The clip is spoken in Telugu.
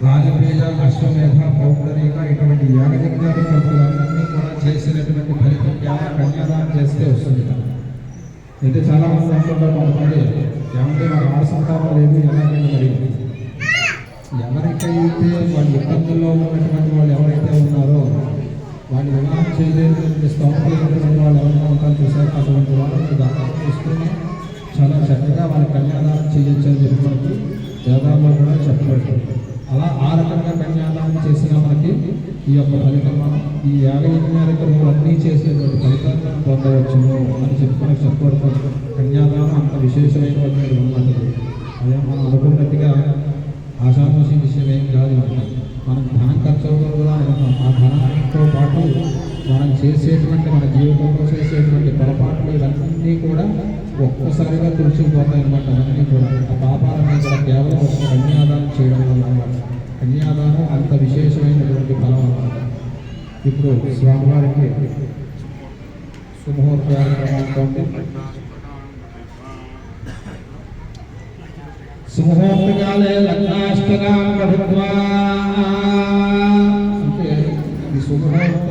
రాజపేద అశ్వమేధ పౌండరీక ఇటువంటి యాగయజ్ఞాలు అన్నీ కూడా చేసినటువంటి ఫలితం యాగ కన్యాదానం చేస్తే వస్తుంది. అయితే చాలా మంది అంటున్నారు కొంతమంది ఏమంటే మాకు ఆరు సంతానం లేదు ఎలాగంటే మరి. ఎవరికైతే వాళ్ళ ఇబ్బందుల్లో ఉన్నటువంటి వాళ్ళు ఎవరైతే ఉన్నారో వాళ్ళు వివాహం చేయలేనటువంటి స్తోమలేనటువంటి వాళ్ళు ఎవరైనా ఉంటారు చూసారు అటువంటి వాళ్ళని దాఖలు తీసుకుని చాలా చక్కగా వాళ్ళ కన్యాదానం చేయొచ్చు అని చెప్పి మనకి వేదాల్లో కూడా చెప్పబడుతుంది అలా ఆ రకంగా కన్యాదానం చేసిన మనకి ఈ యొక్క ఫలితం మనం ఈ యాగయజ్ఞానికి అన్నీ చేసేటువంటి ఫలితాన్ని పొందవచ్చును అని చెప్పుకొని చెప్పబడుతుంది కన్యాదానం అంత విశేషమైనటువంటి ఉన్నది అదే మనం అనుకున్నట్టుగా ఆషామాషి విషయం ఏం కాదు మనం ధనం ఖర్చు అవుతుంది కూడా అనుకున్నాం ఆ ధనంతో పాటు మనం చేసేటువంటి మన జీవితంలో చేసేటువంటి పొరపాట్లు ఇవన్నీ కూడా ఒక్కసారిగా తుడిచిపోతాయి అనమాట అవన్నీ కూడా ఆ పాపాలన్నీ కూడా కేవలం కన్యాదానం చేయడం వల్ల అనమాట కన్యాదానం అంత విశేషమైనటువంటి ఫలం ఇప్పుడు స్వామివారికి శుభముహూర్తాలు సుముహూర్తకాలే లగ్నాష్టకాం పఠిత్వా అంటే ఈ శుభముహూర్తం